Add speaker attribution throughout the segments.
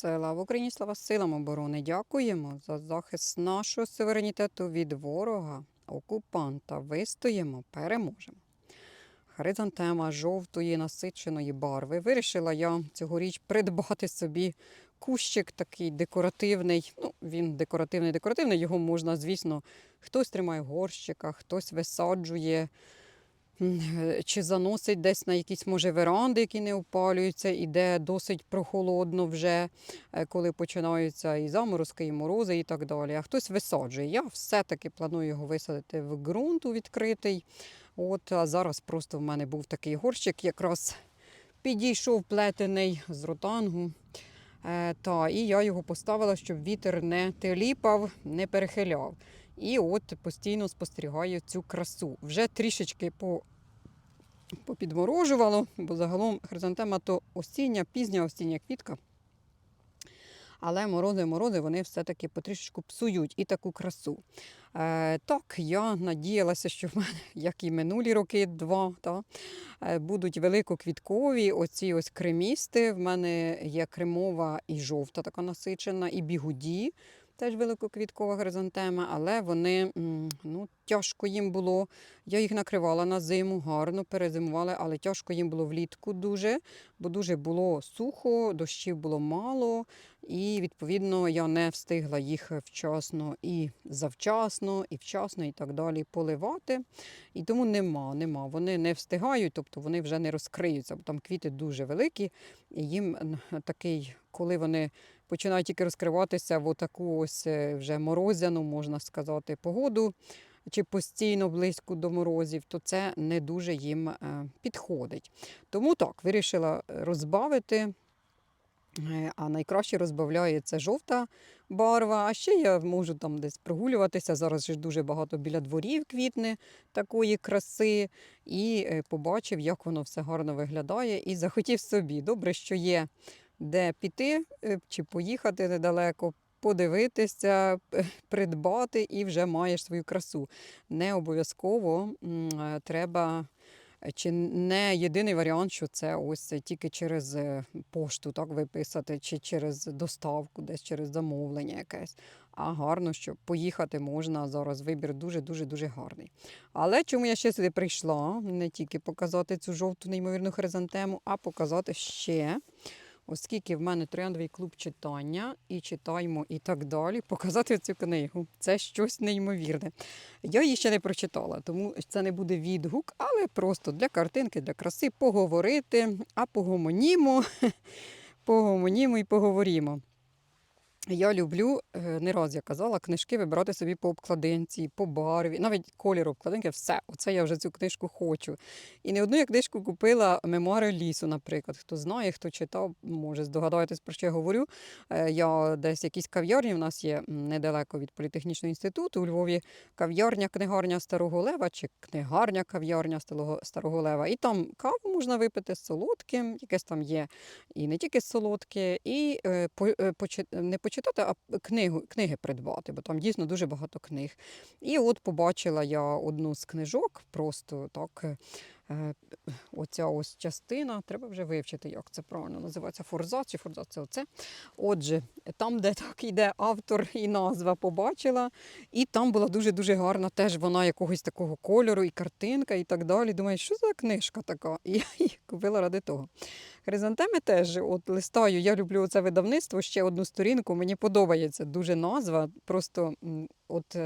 Speaker 1: Слава Україні, слава силам оборони. Дякуємо за захист нашого суверенітету від ворога, окупанта. Вистоїмо, переможемо. Хризантема жовтої насиченої барви. Вирішила я цьогоріч придбати собі кущик такий декоративний. Ну, він декоративний, декоративний. Його можна, звісно, хтось тримає в горщиках, хтось висаджує. Чи заносить десь на якісь може веранди, які не опалюються, і де досить прохолодно вже, е, коли починаються і заморозки, і морози, і так далі. А хтось висаджує. Я все-таки планую його висадити в ґрунт у відкритий. От а зараз просто в мене був такий горщик, якраз підійшов плетений з ротангу. Е, та, і я його поставила, щоб вітер не теліпав, не перехиляв. І от постійно спостерігаю цю красу. Вже трішечки по, попідморожувало, бо загалом хризантема то осіння, пізня осіння квітка. Але морози, морози, вони все-таки потрішечку псують і таку красу. Е, так, я надіялася, що в мене, як і минулі роки, два, та, е, будуть великоквіткові, оці ось кремісти. В мене є кремова і жовта, така насичена, і бігуді, теж великоквіткова хризантема, але вони ну, тяжко їм було. Я їх накривала на зиму, гарно перезимували, але тяжко їм було влітку дуже, бо дуже було сухо, дощів було мало. І відповідно я не встигла їх вчасно і завчасно, і вчасно, і так далі поливати. І тому нема, нема. Вони не встигають, тобто вони вже не розкриються, бо там квіти дуже великі, і їм такий, коли вони починають тільки розкриватися в отаку ось е, вже морозяну, можна сказати, погоду. Чи постійно близько до морозів, то це не дуже їм е, підходить. Тому так, вирішила розбавити Е, А найкраще розбавляє це жовта барва. А ще я можу там десь прогулюватися. Зараз ж дуже багато біля дворів квітне такої краси. І побачив, як воно все гарно виглядає, і захотів собі. Добре, що є де піти е, чи поїхати недалеко. Подивитися, придбати і вже маєш свою красу. Не обов'язково е, треба чи не єдиний варіант, що це ось тільки через е, пошту так виписати, чи через доставку, десь через замовлення якесь. А гарно, що поїхати можна зараз. Вибір дуже дуже дуже гарний. Але чому я ще сюди прийшла? Не тільки показати цю жовту неймовірну хризантему, а показати ще. Оскільки в мене трендовий клуб читання і читаємо і так далі, показати цю книгу. Це щось неймовірне. Я її ще не прочитала, тому це не буде відгук, але просто для картинки, для краси поговорити, а погомонімо, погомонімо і поговоримо. Я люблю, е, не раз я казала, книжки вибирати собі по обкладинці, по барві, навіть колір обкладинки, все. Оце я вже цю книжку хочу. І не одну я книжку купила мемуари лісу, наприклад. Хто знає, хто читав, може здогадатись, про що я говорю. Е, Я десь якісь кав'ярні в нас є недалеко від політехнічного інституту. У Львові кав'ярня, книгарня Старого Лева чи книгарня кав'ярня Старого, Лева. І там каву можна випити з солодким, якесь там є і не тільки солодке, і е, по, не почитати, а книгу, книги придбати, бо там дійсно дуже багато книг. І от побачила я одну з книжок, просто так. Е, е, Оця ось частина, треба вже вивчити, як це правильно називається. Форзац чи форзац це оце. Отже, там, де так йде автор і назва, побачила. І там була дуже-дуже гарна, теж вона якогось такого кольору, і картинка, і так далі. Думаю, що за книжка така? І я її купила ради того. Хризантеми теж от листаю. Я люблю це видавництво. Ще одну сторінку. Мені подобається дуже назва. Просто от.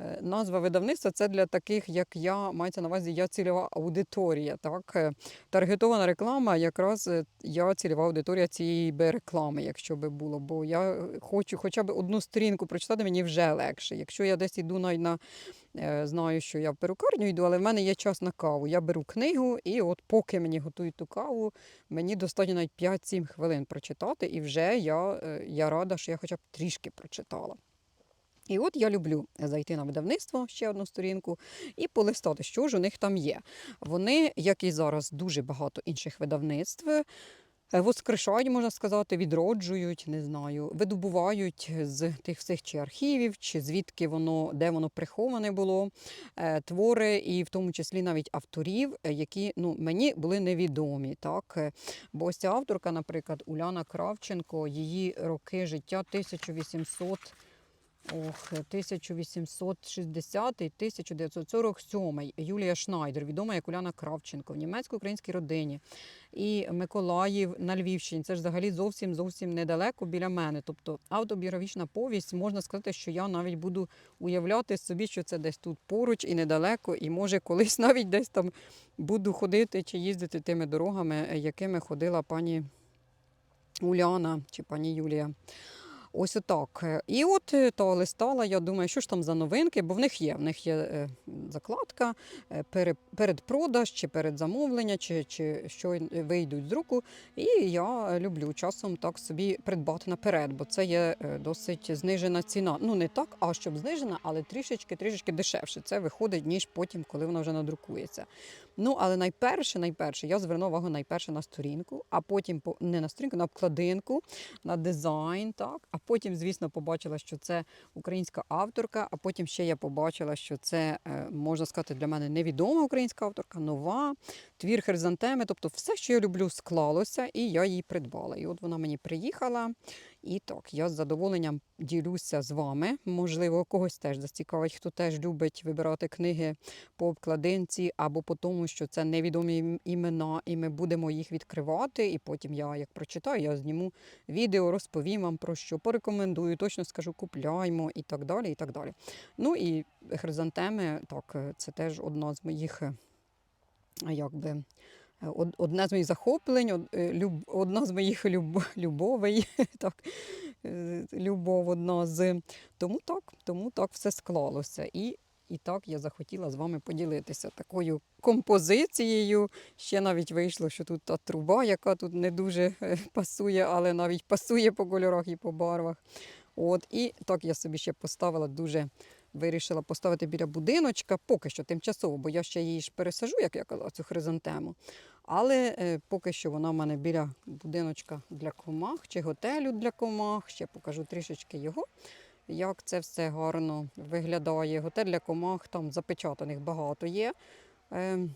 Speaker 1: Е, Назва видавництва це для таких, як я, мається на увазі, я цільова аудиторія. Так? Е, Таргетована реклама, якраз е, я цільова аудиторія цієї би реклами, якщо би було. Бо я хочу хоча б одну сторінку прочитати, мені вже легше. Якщо я десь йду навіть на знаю, що я в перукарню йду, але в мене є час на каву. Я беру книгу, і от поки мені готують ту каву, мені достатньо навіть 5-7 хвилин прочитати, і вже я, я рада, що я хоча б трішки прочитала. І от я люблю зайти на видавництво ще одну сторінку і полистати, що ж у них там є. Вони, як і зараз, дуже багато інших видавництв. е, воскрешають, можна сказати, відроджують, не знаю, видобувають з тих всіх чи архівів, чи звідки воно, де воно приховане було, е, твори, і в тому числі навіть авторів, які ну, мені були невідомі. Так? Бо ось ця авторка, наприклад, Уляна Кравченко, її роки життя 1800. Ох, 1860 1947 Юлія Шнайдер, відома як Уляна Кравченко в німецько-українській родині. І Миколаїв на Львівщині. Це ж взагалі зовсім зовсім недалеко біля мене. Тобто автобіографічна повість, можна сказати, що я навіть буду уявляти собі, що це десь тут поруч і недалеко, і може колись навіть десь там буду ходити чи їздити тими дорогами, якими ходила пані Уляна чи пані Юлія. Ось отак. Е, І от е, то листала, я думаю, що ж там за новинки, бо в них є. В них є е, закладка, е, пере- передпродаж, чи передзамовлення, чи, чи що вийдуть з друку. І я люблю часом так собі придбати наперед, бо це є досить знижена ціна. Ну не так, а щоб знижена, але трішечки, трішечки дешевше. Це виходить, ніж потім, коли вона вже надрукується. Ну, але найперше, найперше, я звернула увагу найперше на сторінку, а потім по- не на сторінку, на обкладинку, на дизайн, так. А потім, звісно, побачила, що це українська авторка. А потім ще я побачила, що це е, можна сказати для мене невідома українська авторка, нова, твір хризантеми. Тобто, все, що я люблю, склалося, і я її придбала. І от вона мені приїхала. І так, я з задоволенням ділюся з вами. Можливо, когось теж зацікавить, хто теж любить вибирати книги по обкладинці або по тому, що це невідомі імена, і ми будемо їх відкривати. І потім я, як прочитаю, я зніму відео, розповім вам про що, порекомендую, точно скажу, купляймо і так далі. і так далі. Ну і хризантеми, так, це теж одна з моїх, е, якби. Од- Одне з моїх захоплень, е, одна з моїх люб, любовей, так, е, любов одна з. Тому так, тому так все склалося. І, і так я захотіла з вами поділитися такою композицією. Ще навіть вийшло, що тут та труба, яка тут не дуже е, пасує, але навіть пасує по кольорах і по барвах. От, і так я собі ще поставила дуже. Вирішила поставити біля будиночка, поки що тимчасово, бо я ще її ж пересажу, як я казала, цю хризантему. Але е, поки що вона в мене біля будиночка для комах чи готелю для комах. Ще покажу трішечки його, як це все гарно виглядає. Готель для комах, там запечатаних багато є. Е, е,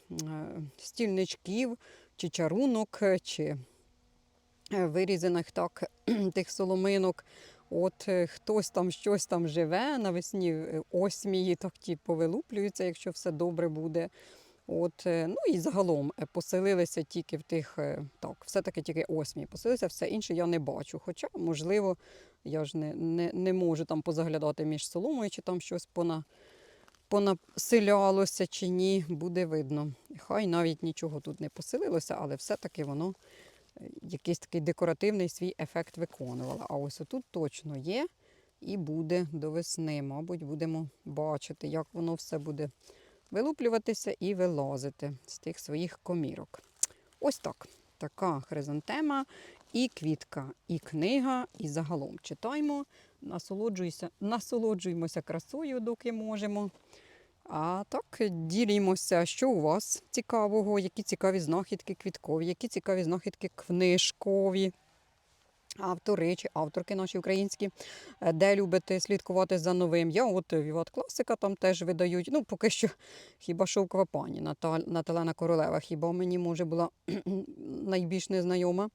Speaker 1: стільничків, чи чарунок, чи е, вирізаних так тих соломинок. От е, хтось там щось там живе навесні, е, осмії так ті повилуплюються, якщо все добре буде. От, е, ну і загалом поселилися тільки в тих, так, все-таки тільки осмії поселилися, все інше я не бачу. Хоча, можливо, я ж не, не, не можу там позаглядати між соломою, чи там щось пона, понаселялося чи ні, буде видно. Хай навіть нічого тут не поселилося, але все-таки воно якийсь такий декоративний свій ефект виконувало. А ось отут точно є і буде до весни. Мабуть, будемо бачити, як воно все буде вилуплюватися і вилазити з тих своїх комірок. Ось так. Така хризантема, і квітка, і книга, і загалом читаємо, насолоджуємося красою, доки можемо. А так ділімося, що у вас цікавого, які цікаві знахідки квіткові, які цікаві знахідки книжкові. Автори чи авторки наші українські, е, де любите слідкувати за новим. Я от Віват Класика там теж видають. Ну, поки що хіба шовкова пані Наталена Королева, хіба мені може була найбільш незнайома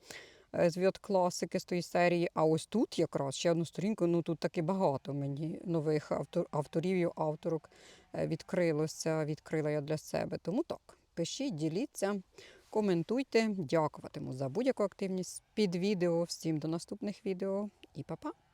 Speaker 1: е, з Віват Класики з тої серії. А ось тут якраз ще одну сторінку, ну тут таки багато мені нових автор, авторів і авторок е, відкрилося, відкрила я для себе. Тому так, пишіть, діліться. Коментуйте, дякуватиму за будь-яку активність під відео. Всім до наступних відео і па-па!